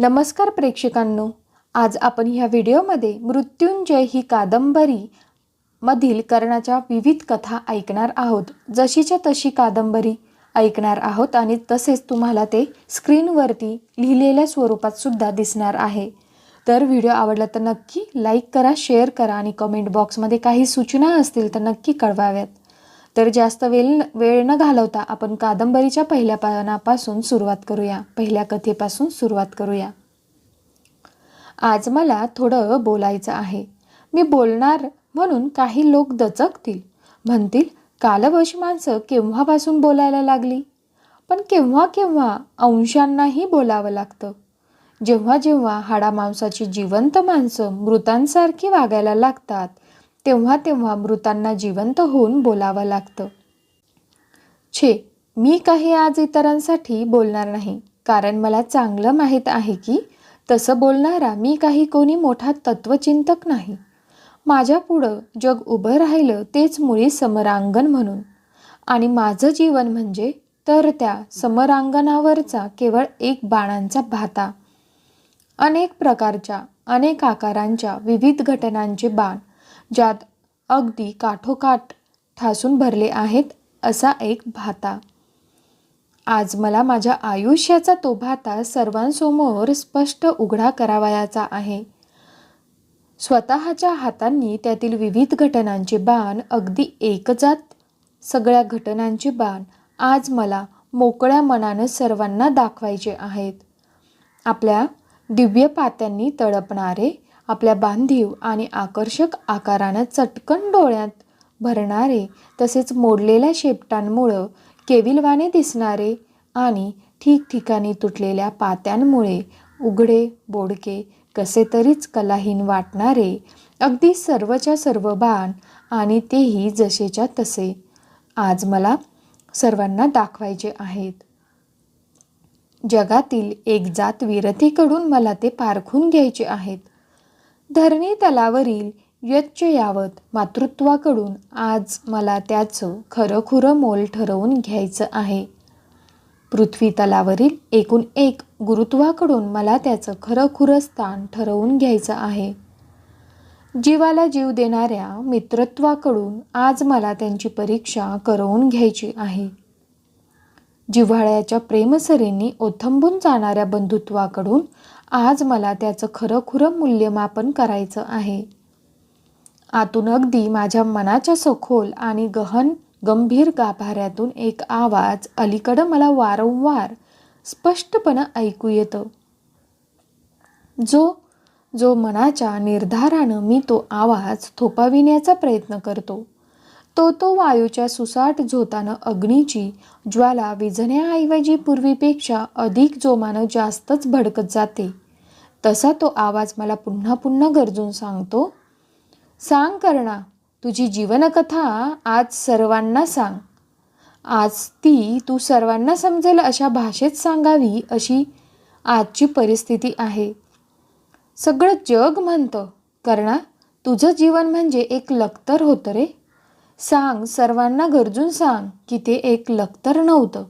नमस्कार प्रेक्षकांनो. आज आपण ह्या व्हिडिओमध्ये मृत्युंजय ही कादंबरी मधील कर्णाच्या विविध कथा ऐकणार आहोत. जशीच्या तशी कादंबरी ऐकणार आहोत आणि तसेच तुम्हाला ते स्क्रीनवरती लिहिलेल्या स्वरूपात सुद्धा दिसणार आहे. तर व्हिडिओ आवडला तर नक्की लाईक करा शेअर करा आणि कमेंट बॉक्समध्ये काही सूचना असतील तर नक्की कळवाव्यात. तर जास्त वेळ वेळ न घालवता आपण कादंबरीच्या पहिल्या पानापासून सुरुवात करूया. पहिल्या कथेपासून सुरुवात करूया. आज मला थोडं बोलायचं आहे. मी बोलणार म्हणून काही लोक दचकतील. म्हणतील कालवश माणसं केव्हापासून बोलायला लागली? पण केव्हा केव्हा अंशांनाही बोलावं लागतं. जेव्हा जेव्हा हाडामांसाची जिवंत माणसं मृतांसारखी वागायला लागतात तेव्हा तेव्हा मृतांना जिवंत होऊन बोलावं लागतं. छे मी काही आज इतरांसाठी बोलणार नाही. कारण मला चांगलं माहीत आहे की तसं बोलणारा मी काही कोणी मोठा तत्वचिंतक नाही. माझ्या पुढं जग उभं राहिलं तेच मुळी समरांगण म्हणून. आणि माझं जीवन म्हणजे तर त्या समरांगणावरचा केवळ एक बाणांचा भाता. अनेक प्रकारच्या अनेक आकारांच्या विविध घटनांचे बाण. ज्यात अगदी काठोकाठ ठासून भरले आहेत असा एक भाता. आज मला माझ्या आयुष्याचा तो भाता सर्वांसमोर स्पष्ट उघडा करावयाचा आहे. स्वतःच्या हातांनी त्यातील विविध घटनांचे बाण अगदी एकजात सगळ्या घटनांचे बाण आज मला मोकळ्या मनानं सर्वांना दाखवायचे आहेत. आपल्या दिव्य पात्यांनी तळपणारे आपल्या बांधीव आणि आकर्षक आकारानं चटकन डोळ्यात भरणारे तसेच मोडलेल्या शेपटांमुळं केविलवाने दिसणारे आणि ठिकठिकाणी तुटलेल्या पात्यांमुळे उघडे बोडके कसे तरीच कलाहीन वाटणारे अगदी सर्वच्या सर्व बाण आणि तेही जसेच्या तसे आज मला सर्वांना दाखवायचे आहेत. जगातील एक जात विरतीकडून मला ते पारखून घ्यायचे आहेत. धरणी तलावरील यावत मातृत्वाकडून आज मला त्याचं खरंखुरं मोल ठरवून घ्यायचं आहे. पृथ्वी तलावरील एकूण एक गुरुत्वाकडून मला त्याचं खरंखुरं स्थान ठरवून घ्यायचं आहे. जीवाला जीव देणाऱ्या मित्रत्वाकडून आज मला त्यांची परीक्षा करवून घ्यायची आहे. जिव्हाळ्याच्या प्रेमसरींनी ओथंबून जाणाऱ्या बंधुत्वाकडून आज मला त्याचं खरंखुरं मूल्यमापन करायचं आहे. आतून अगदी माझ्या मनाच्या सखोल आणि गहन गंभीर गाभाऱ्यातून एक आवाज अलीकडं मला वारंवार स्पष्टपणे ऐकू येतं. जो जो मनाच्या निर्धारानं मी तो आवाज थोपाविण्याचा प्रयत्न करतो. तो तो वायूच्या सुसाट झोतानं अग्नीची ज्वाला विझण्याऐवजी पूर्वीपेक्षा अधिक जोमानं जास्तच भडकत जाते. तसा तो आवाज मला पुन्हा पुन्हा गरजून सांगतो सांग करणा तुझी जीवनकथा आज सर्वांना सांग. आज ती तू सर्वांना समजेल अशा भाषेत सांगावी अशी आजची परिस्थिती आहे. सगळं जग म्हणतं करणा तुझं जीवन म्हणजे एक लक्तर होतं रे. सांग सर्वांना गरजून सांग की ते एक लक्तर नव्हतं.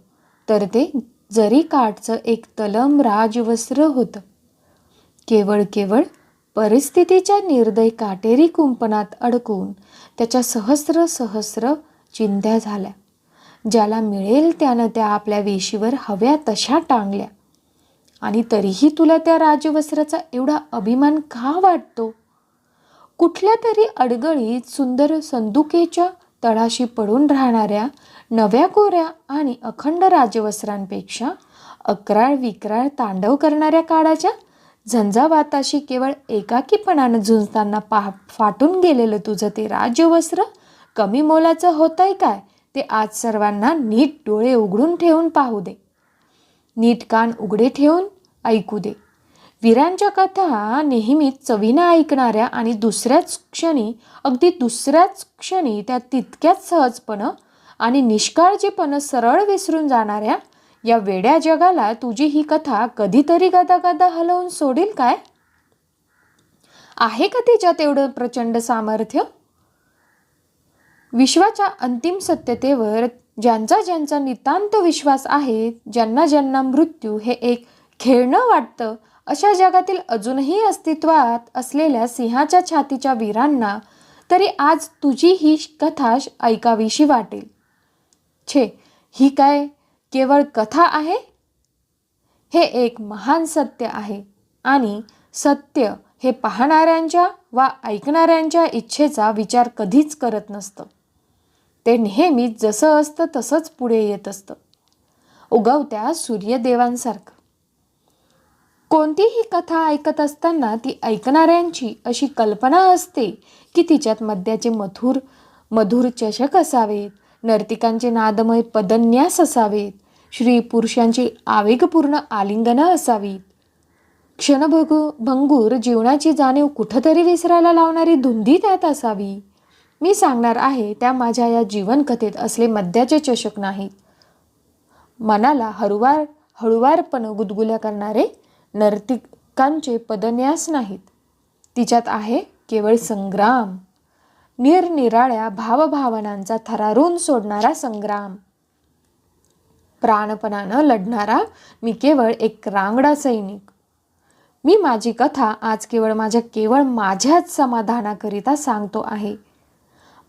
तर ते जरी काठचं एक तलम राजवस्त्र होतं. केवळ केवळ परिस्थितीच्या निर्दय काटेरी कुंपणात अडकून त्याच्या सहस्र सहस्र चिंध्या झाल्या. ज्याला मिळेल त्यानं त्या आपल्या वेशीवर हव्या तशा टांगल्या. आणि तरीही तुला त्या राजवस्त्राचा एवढा अभिमान का वाटतो? कुठल्या तरी अडगळीत सुंदर संदुकेच्या तळाशी पडून राहणाऱ्या नव्या कोऱ्या आणि अखंड राजवस्त्रांपेक्षा अकराळ विक्राळ तांडव करणाऱ्या काळाच्या झंझावाताशी केवळ एकाकीपणानं झुंजताना पा फाटून गेलेलं तुझं ते राजवस्त्र कमी मोलाचं होत आहे काय? ते आज सर्वांना नीट डोळे उघडून ठेवून पाहू दे. नीट कान उघडे ठेवून ऐकू दे. वीरांच्या कथा नेहमीच चवीनं ऐकणाऱ्या आणि दुसऱ्याच क्षणी अगदी दुसऱ्याच क्षणी त्या तितक्याच सहजपणं आणि निष्काळजीपणं सरळ विसरून जाणाऱ्या या वेड्या जगाला तुझी ही कथा कधीतरी गदा गदा हलवून सोडेल काय? आहे का तिच्यात एवढं प्रचंड सामर्थ्य? विश्वाच्या अंतिम सत्यतेवर ज्यांचा ज्यांचा नितांत विश्वास आहे ज्यांना ज्यांना मृत्यू हे एक खेळणं वाटतं अशा जगातील अजूनही अस्तित्वात असलेल्या सिंहाच्या छातीच्या वीरांना तरी आज तुझी ही कथा ऐकावीशी वाटेल. छे ही काय केवळ कथा आहे? हे एक महान सत्य आहे आणि सत्य हे पाहणाऱ्यांच्या वा ऐकणाऱ्यांच्या इच्छेचा विचार कधीच करत नसतं. ते नेहमीच जसं असतं तसंच पुढे येत असतं. उगवत्या सूर्यदेवांसारखं. कोणतीही कथा ऐकत असताना ती ऐकणाऱ्यांची अशी कल्पना असते की तिच्यात मद्याचे मधुर मधुर चषक असावेत नर्तिकांचे नादमय पदन्यास असावेत श्री पुरुषांची आवेगपूर्ण आलिंगनं असावीत. क्षणभग भंगूर जीवनाची जाणीव कुठंतरी विसरायला लावणारी धुंदी त्यात असावी. मी सांगणार आहे त्या माझ्या या जीवनकथेत असले मद्याचे चषक नाहीत. मनाला हळुवार हळुवारपणं गुदगुल्या करणारे नर्तिकांचे पदन्यास नाहीत. तिच्यात आहे केवळ संग्राम. निरनिराळ्या भावभावनांचा थरारून सोडणारा संग्राम. प्राणपणानं लढणारा मी केवळ एक रांगडा सैनिक. मी माझी कथा आज केवळ माझ्या केवळ माझ्याच समाधानाकरिता सांगतो आहे.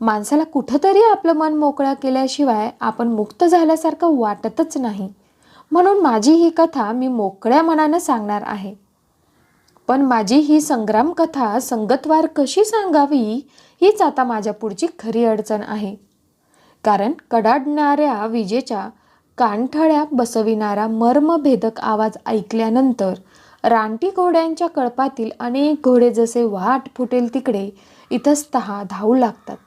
माणसाला कुठंतरी आपलं मन मोकळं केल्याशिवाय आपण मुक्त झाल्यासारखं वाटतच नाही. म्हणून माझी ही कथा मी मोकळ्या मनानं सांगणार आहे. पण माझी ही संग्राम कथा संगतवार कशी सांगावी हीच आता माझ्या पुढची खरी अडचण आहे. कारण कडाडणाऱ्या विजेच्या कानठळ्या बसविणारा मर्मभेदक आवाज ऐकल्यानंतर रानटी घोड्यांच्या कळपातील अनेक घोडे जसे वाट फुटेल तिकडे इतस्तः धावू लागतात.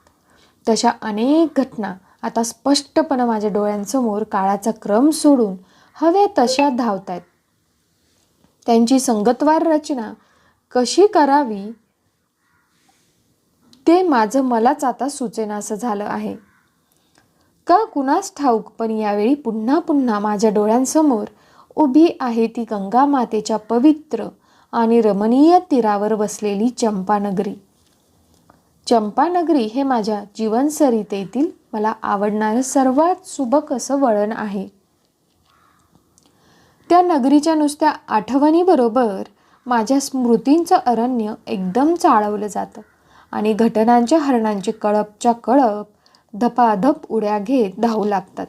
तशा अनेक घटना आता स्पष्टपणे माझ्या डोळ्यांसमोर काळाचा क्रम सोडून हव्या तशा धावत आहेत त्यांची संगतवार रचना कशी करावी ते माझं मलाच आता सुचेनासं झालं आहे. का कुणास ठाऊक पण यावेळी पुन्हा पुन्हा माझ्या डोळ्यांसमोर उभी आहे ती गंगा मातेच्या पवित्र आणि रमणीय तीरावर वसलेली चंपानगरी. चंपानगरी हे माझ्या जीवनसरितेतील मला आवडणारं सर्वात सुबक असं वळण आहे. त्या नगरीच्या नुसत्या आठवणीबरोबर माझ्या स्मृतींचं अरण्य एकदम चाळवलं जातं. आणि घटनांच्या हरणांचे कळपच्या कळप धपाधप उड्या घेत धावू लागतात.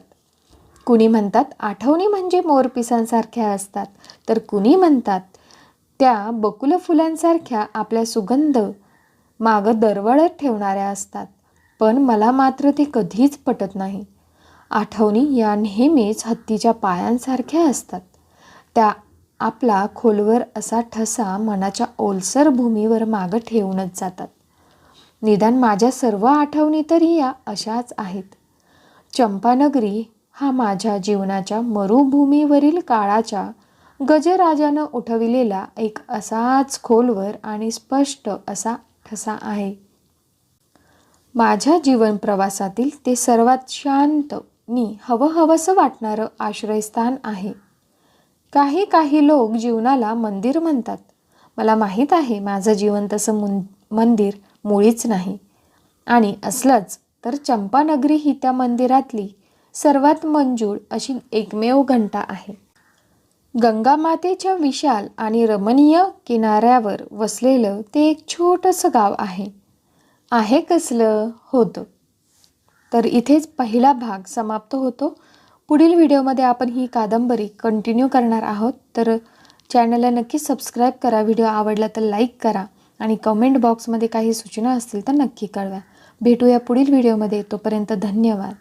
कुणी म्हणतात आठवणी म्हणजे मोरपिसांसारख्या असतात. तर कुणी म्हणतात त्या बकुल फुलांसारख्या आपल्या सुगंध मागं दरवळत ठेवणाऱ्या असतात. पण मला मात्र ते कधीच पटत नाही. आठवणी या नेहमीच हत्तीच्या पायांसारख्या असतात. त्या आपला खोलवर असा ठसा मनाच्या ओलसर भूमीवर मागं ठेवूनच जातात. निदान माझ्या सर्व आठवणी तरी या अशाच आहेत. चंपानगरी हा माझ्या जीवनाच्या मरुभूमीवरील काळाच्या गजराजानं उठविलेला एक असाच खोलवर आणि स्पष्ट असा ठसा आहे. माझ्या जीवन प्रवासातील ते सर्वात शांत मी हवं हवंसं वाटणारं आश्रयस्थान आहे. काही काही लोक जीवनाला मंदिर म्हणतात. मला माहीत आहे माझं जीवन तसं मुं मंदिर मुळीच नाही. आणि असलंच तर चंपानगरी ही त्या मंदिरातली सर्वात मंजूळ अशी एकमेव घंटा आहे. गंगामातेच्या विशाल आणि रमणीय किनाऱ्यावर वसलेलं ते एक छोटंसं गाव आहे. आहे कसलं? होतं. तर इथेच पहिला भाग समाप्त होतो. पुढील व्हिडिओमध्ये आपण ही कादंबरी कंटिन्यू करणार आहोत. तर चॅनलला नक्की सबस्क्राईब करा. व्हिडिओ आवडला तर लाईक करा. आणि कमेंट बॉक्समध्ये काही सूचना असतील तर नक्की कळवा. भेटूया पुढील व्हिडिओमध्ये. तोपर्यंत धन्यवाद.